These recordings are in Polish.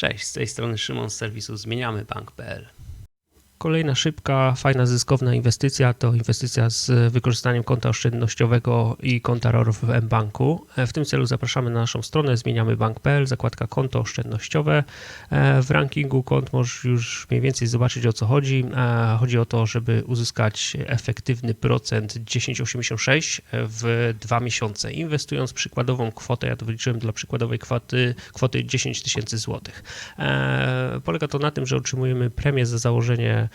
Cześć, z tej strony Szymon z serwisu zmieniamybank.pl. Kolejna szybka, fajna, zyskowna inwestycja to inwestycja z wykorzystaniem konta oszczędnościowego i konta ROR w mBanku. W tym celu zapraszamy na naszą stronę zmieniamybank.pl, zakładka konto oszczędnościowe. W rankingu kont możesz już mniej więcej zobaczyć o co chodzi. Chodzi o to, żeby uzyskać efektywny procent 10,86 w dwa miesiące, inwestując przykładową kwotę, ja to wyliczyłem dla przykładowej kwoty, kwoty 10 tysięcy złotych. Polega to na tym, że otrzymujemy premię za założenie E,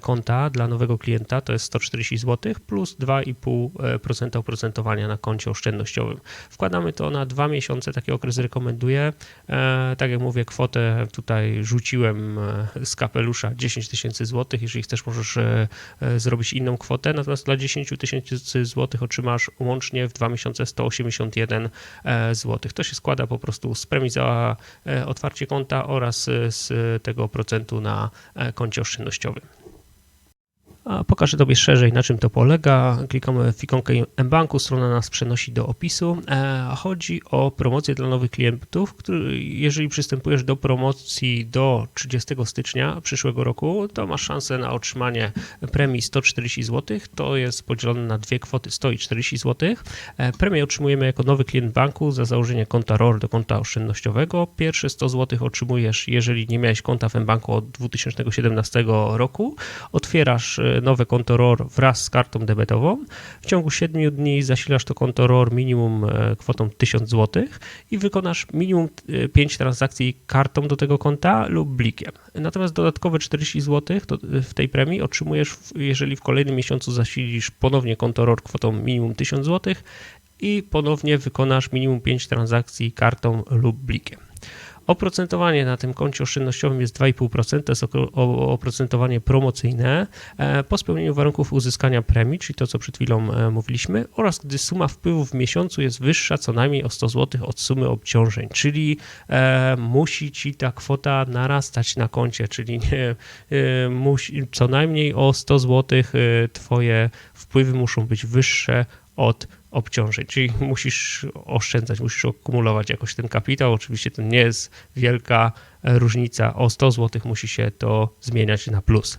konta dla nowego klienta to jest 140 zł plus 2,5% oprocentowania na koncie oszczędnościowym. Wkładamy to na dwa miesiące, taki okres rekomenduję. E, tak jak mówię, kwotę tutaj rzuciłem e, z kapelusza 10 tysięcy złotych. Jeżeli chcesz, możesz zrobić inną kwotę. Natomiast dla 10 tysięcy złotych otrzymasz łącznie w dwa miesiące 181 zł. To się składa po prostu z premii za otwarcie konta oraz z tego procentu na koncie oszczędnościowym. of it. A pokażę Tobie szerzej, na czym to polega. Klikamy w ikonkę mBanku, strona nas przenosi do opisu. E, chodzi o promocję dla nowych klientów. Który, jeżeli przystępujesz do promocji do 30 stycznia przyszłego roku, to masz szansę na otrzymanie premii 140 zł. To jest podzielone na dwie kwoty 100 i 40 zł. E, premię otrzymujemy jako nowy klient banku za założenie konta ROR do konta oszczędnościowego. Pierwsze 100 zł otrzymujesz, jeżeli nie miałeś konta w mBanku od 2017 roku. Otwierasz e, nowe konto ROR wraz z kartą debetową. W ciągu 7 dni zasilasz to konto ROR minimum e, kwotą 1000 zł i wykonasz minimum 5 e, transakcji kartą do tego konta lub blikiem. Natomiast dodatkowe 40 zł e, w tej premii otrzymujesz, jeżeli w kolejnym miesiącu zasilisz ponownie konto ROR kwotą minimum 1000 zł i ponownie wykonasz minimum 5 transakcji kartą lub blikiem. Oprocentowanie na tym koncie oszczędnościowym jest 2,5%, to jest oprocentowanie promocyjne e, po spełnieniu warunków uzyskania premii, czyli to, co przed chwilą e, mówiliśmy, oraz gdy suma wpływów w miesiącu jest wyższa co najmniej o 100 zł od sumy obciążeń, czyli e, musi ci ta kwota narastać na koncie, czyli nie, musi, co najmniej o 100 zł twoje wpływy muszą być wyższe od obciążeń, czyli musisz oszczędzać, musisz akumulować jakoś ten kapitał. Oczywiście to nie jest wielka różnica o 100 zł musi się to zmieniać na plus.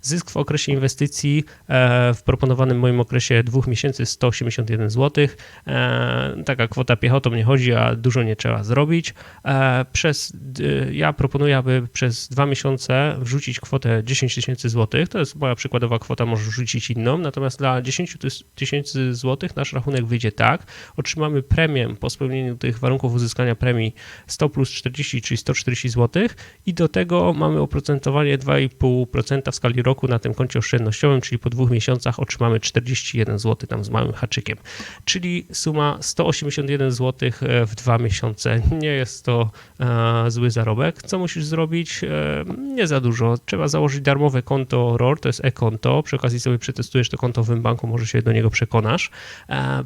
Zysk w okresie inwestycji e, w proponowanym moim okresie dwóch miesięcy 181 zł. E, taka kwota piechotą nie chodzi, a dużo nie trzeba zrobić. E, przez, ja proponuję, aby przez dwa miesiące wrzucić kwotę 10 tysięcy złotych. To jest moja przykładowa kwota, możesz wrzucić inną. Natomiast dla 10 tysięcy złotych nasz rachunek wyjdzie tak. Otrzymamy premię po spełnieniu tych warunków uzyskania premii 100 plus 40, czyli 140 zł zł i do tego mamy oprocentowanie 2,5% w skali roku na tym koncie oszczędnościowym, czyli po dwóch miesiącach otrzymamy 41 zł tam z małym haczykiem, czyli suma 181 zł e, w dwa miesiące. Nie jest to e, zły zarobek. Co musisz zrobić? E, nie za dużo. Trzeba założyć darmowe konto ROR, to jest e-konto. Przy okazji sobie przetestujesz to konto w banku, może się do niego przekonasz.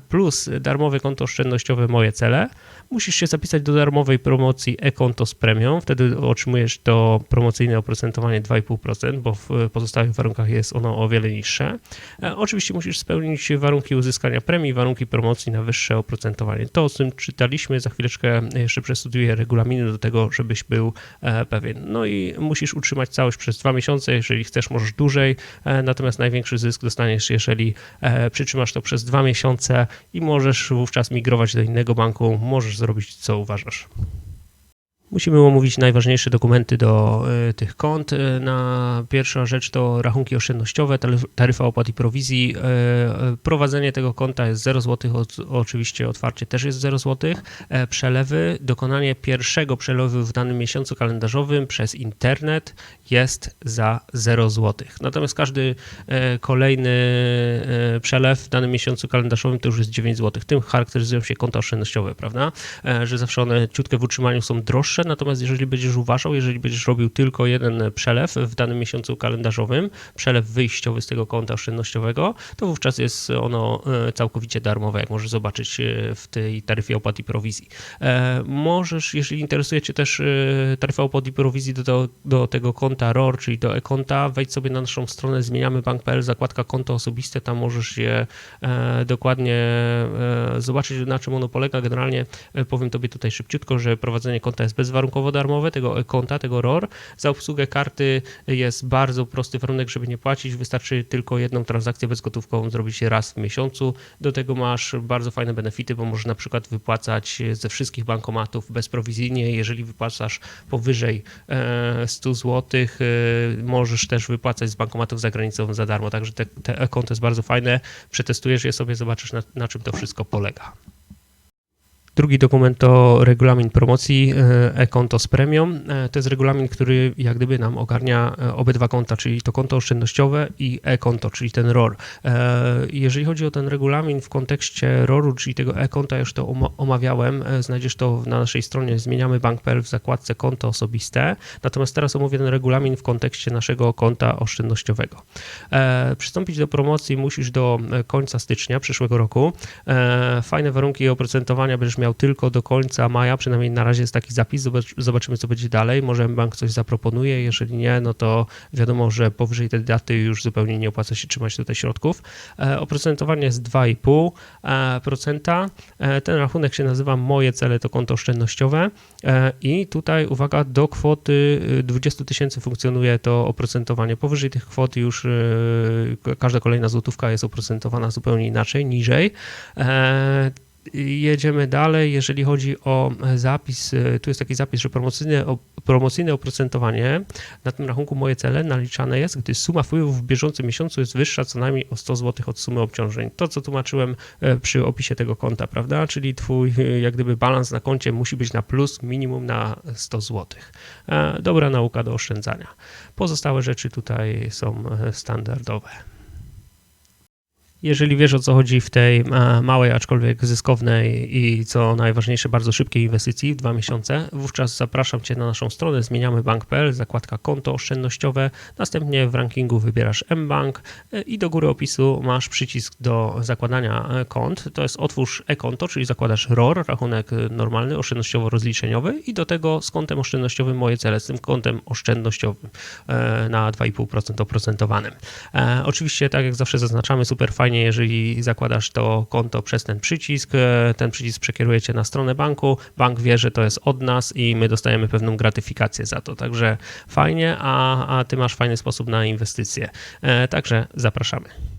Plus darmowe konto oszczędnościowe Moje Cele. Musisz się zapisać do darmowej promocji e-konto z premią. Wtedy otrzymujesz to promocyjne oprocentowanie 2,5%, bo w pozostałych warunkach jest ono o wiele niższe. E, oczywiście musisz spełnić warunki uzyskania premii, warunki promocji na wyższe oprocentowanie. To, o czym czytaliśmy, za chwileczkę jeszcze przestudiuję regulaminy do tego, żebyś był e, pewien. No i musisz utrzymać całość przez dwa miesiące, jeżeli chcesz, możesz dłużej, e, natomiast największy zysk dostaniesz, jeżeli przytrzymasz to przez dwa miesiące i możesz wówczas migrować do innego banku, możesz zrobić co uważasz. Musimy omówić najważniejsze dokumenty do y, tych kont. Y, na pierwsza rzecz to rachunki oszczędnościowe, taryfa opłat i prowizji. Y, prowadzenie tego konta jest 0 zł, oczywiście otwarcie też jest 0 zł. E, przelewy, dokonanie pierwszego przelewu w danym miesiącu kalendarzowym przez internet jest za 0 zł. Natomiast każdy e, kolejny e, przelew w danym miesiącu kalendarzowym to już jest 9 zł. Tym charakteryzują się konta oszczędnościowe, prawda? Że zawsze one ciutkę w utrzymaniu są droższe natomiast jeżeli będziesz uważał, jeżeli będziesz robił tylko jeden przelew w danym miesiącu kalendarzowym, przelew wyjściowy z tego konta oszczędnościowego, to wówczas jest ono e, całkowicie darmowe, jak możesz zobaczyć e, w tej taryfie opłat i prowizji. E, możesz, jeżeli interesuje Cię też taryfa opłat i prowizji do, do tego konta ROR, czyli do e-konta, wejdź sobie na naszą stronę zmieniamybank.pl, zakładka konto osobiste, tam możesz je dokładnie zobaczyć, na czym ono polega. Generalnie powiem Tobie tutaj szybciutko, że prowadzenie konta jest bez bezwarunkowo darmowe, tego konta, tego ROR. Za obsługę karty jest bardzo prosty warunek, żeby nie płacić. Wystarczy tylko jedną transakcję bezgotówkową zrobić raz w miesiącu. Do tego masz bardzo fajne benefity, bo możesz na przykład wypłacać ze wszystkich bankomatów bezprowizyjnie. Jeżeli wypłacasz powyżej e, 100 zł, możesz też wypłacać z bankomatów za granicą za darmo. Także te, te e-konto jest bardzo fajne. Przetestujesz je sobie, zobaczysz na, na czym to wszystko polega. Drugi dokument to regulamin promocji e, e-konto z premium. E, To jest regulamin, który jak gdyby nam ogarnia e, obydwa konta, czyli to konto oszczędnościowe i e-konto, czyli ten ROR. Jeżeli chodzi o ten regulamin w kontekście ROR-u, czyli tego e-konta, już to oma- omawiałem, znajdziesz to na naszej stronie zmieniamy bank.pl w zakładce konto osobiste. Natomiast teraz omówię ten regulamin w kontekście naszego konta oszczędnościowego. Przystąpić do promocji musisz do końca stycznia przyszłego roku. Fajne warunki oprocentowania będziesz miał tylko do końca maja, przynajmniej na razie jest taki zapis, Zobacz, zobaczymy co będzie dalej, może bank coś zaproponuje, jeżeli nie, no to wiadomo, że powyżej tej daty już zupełnie nie opłaca się trzymać tutaj środków. E, Oprocentowanie jest 2,5%. E, Ten rachunek się nazywa Moje cele to konto oszczędnościowe E, i tutaj uwaga, do kwoty y, 20 tysięcy funkcjonuje to oprocentowanie. Powyżej tych kwot już y, każda kolejna złotówka jest oprocentowana zupełnie inaczej, niżej. E, Jedziemy dalej, jeżeli chodzi o zapis, y, tu jest taki zapis, że promocyjne, o- promocyjne oprocentowanie na tym rachunku moje cele naliczane jest, gdy suma wpływów w bieżącym miesiącu jest wyższa co najmniej o 100 zł od sumy obciążeń. To, co tłumaczyłem e, przy opisie tego konta, prawda? Czyli twój y, jak gdyby balans na koncie musi być na plus minimum na 100 zł. E, Dobra nauka do oszczędzania. Pozostałe rzeczy tutaj są e, standardowe. Jeżeli wiesz o co chodzi w tej e, małej, aczkolwiek zyskownej i co najważniejsze, bardzo szybkiej inwestycji w dwa miesiące, wówczas zapraszam Cię na naszą stronę zmieniamy bank.pl, zakładka konto oszczędnościowe, następnie w rankingu wybierasz mBank e, i do góry opisu masz przycisk do zakładania e, kont. To jest otwórz e-konto, czyli zakładasz ROR, rachunek normalny, oszczędnościowo-rozliczeniowy i do tego z kontem oszczędnościowym moje cele, z tym kontem oszczędnościowym na 2,5% oprocentowanym. Oczywiście, tak jak zawsze zaznaczamy, super fajnie, jeżeli zakładasz to konto przez ten przycisk. E, Ten przycisk przekieruje cię na stronę banku. Bank wie, że to jest od nas i my dostajemy pewną gratyfikację za to. Także fajnie, a, a ty masz fajny sposób na inwestycje. E, Także zapraszamy.